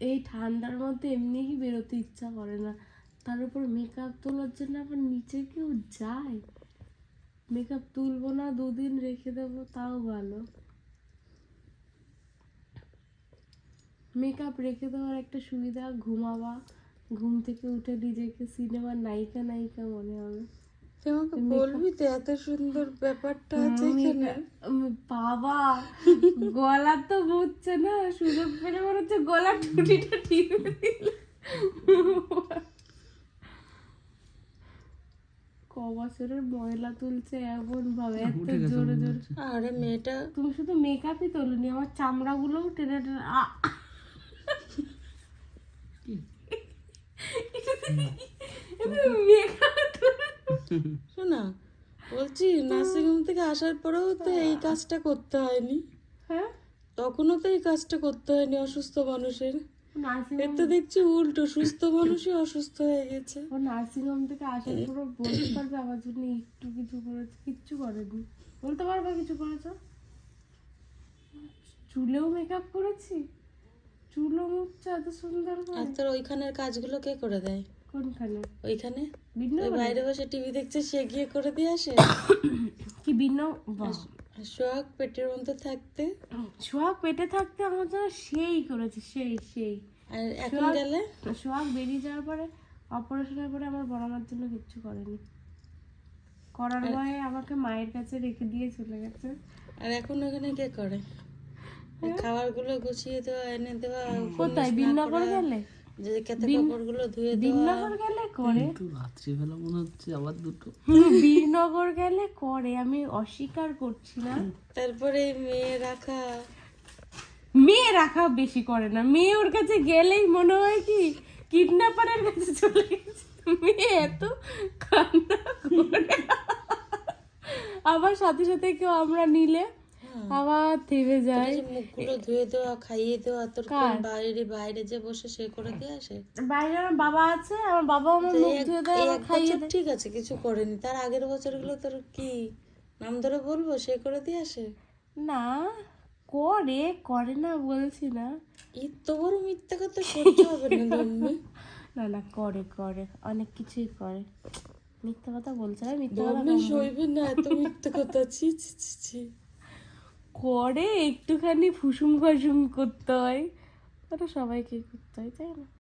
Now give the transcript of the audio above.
এই ঠান্ডার মধ্যে এমনি কি বেরোতে ইচ্ছা করে না। তার উপর মেকআপ তোলার জন্য আবার নিচে কেউ যায়? মেকআপ তুলবো না, দুদিন রেখে দেবো, তাও ভালো। মেকআপ রেখে দেওয়ার একটা সুবিধা, ঘুমাবা। ঘুম থেকে উঠে নিজেকে সিনেমার নায়িকা নায়িকা মনে হবে। তুই আমাকে বলবি তো এত সুন্দর ব্যাপারটা আছে এখানে? বাবা গলা তো বুঝছে না সুযোগ পেলে মনে হচ্ছে গলা টুটিটা দিল। ক বছরের ময়লা তুলছে এমন ভাবে এত জোরে জোরে। আরে মেয়েটা। তুমি শুধু মেকআপই তোলনি আমার চামড়াগুলোও টেনে টেনে আ! মেকআপ শোনা বলছি নার্সিং হোম থেকে আসার পরেও তো এই কাজটা করতে হয়নি। হ্যাঁ? তখনও তো এই কাজটা করতে হয়নি অসুস্থ মানুষের। এর তো দেখছি উল্টো সুস্থ মানুষই অসুস্থ হয়ে গেছে। ও নার্সিং হোম থেকে আসার পর বলতে পারবে আমার জন্য একটু কিছু করেছে কিচ্ছু করেনি। বলতে পারবে কিছু করেছ? চুলেও মেকআপ করেছি চুলও মুখটা এত সুন্দর আর তোর ওইখানের কাজগুলো কে করে দেয়? কোনখানে? ওইখানে? ওই বাইরে বসে টিভি দেখছে সে গিয়ে করে দিয়ে আসে? কি ভিন্ন পেটের মধ্যে থাকতে? পেটে থাকতে আমার জন্য সেই করেছে সেই সেই। আর এখন গেলে? বেরিয়ে যাওয়ার পরে অপারেশনের পরে আমার বড় মার জন্য কিচ্ছু করেনি। করার ভয়ে আমাকে মায়ের কাছে রেখে দিয়ে চলে গেছে। আর এখন ওখানে কে করে? খাবারগুলো গুছিয়ে দেওয়া এনে দেওয়া কোথায়? বিনগর গেলে? যে ধুয়ে দেওয়া। বীরনগর গেলে করে। রাত্রিবেলা মনে হচ্ছে আবার দুটো। বীরনগর গেলে করে আমি অস্বীকার করছি না তারপরে মেয়ে রাখা। মেয়ে রাখা বেশি করে না। মেয়ে ওর কাছে গেলেই মনে হয় কি কিডন্যাপারের কাছে চলে গেছে। মেয়ে এত কান্না করে। আবার সাথে সাথে কেউ আমরা নিলে আবার থেমে যায়। মুখগুলো ধুয়ে দেওয়া খাইয়ে দেওয়া তোর কোন বাইরে বাইরে যে বসে সে করে দিয়ে আসে? বাইরে আমার বাবা আছে আমার বাবা আমার মুখ ধুয়ে দেয় খাইয়ে বছর ঠিক আছে কিছু করেনি। তার আগের বছরগুলো তোর কি? নাম ধরে বলব সে করে দিয়ে আসে? না করে করে না বলছি না। বড় মিথ্যা কথা সহ্য হবে না না না করে করে অনেক কিছুই করে। মিথ্যা কথা বলছে না মিথ্যা কথা সইবে না। এত মিথ্যা কথা ছি ছি ছি। করে একটুখানি ফুসুম ফাসুম করতে হয়। ওটা সবাইকে করতে হয় তাই না?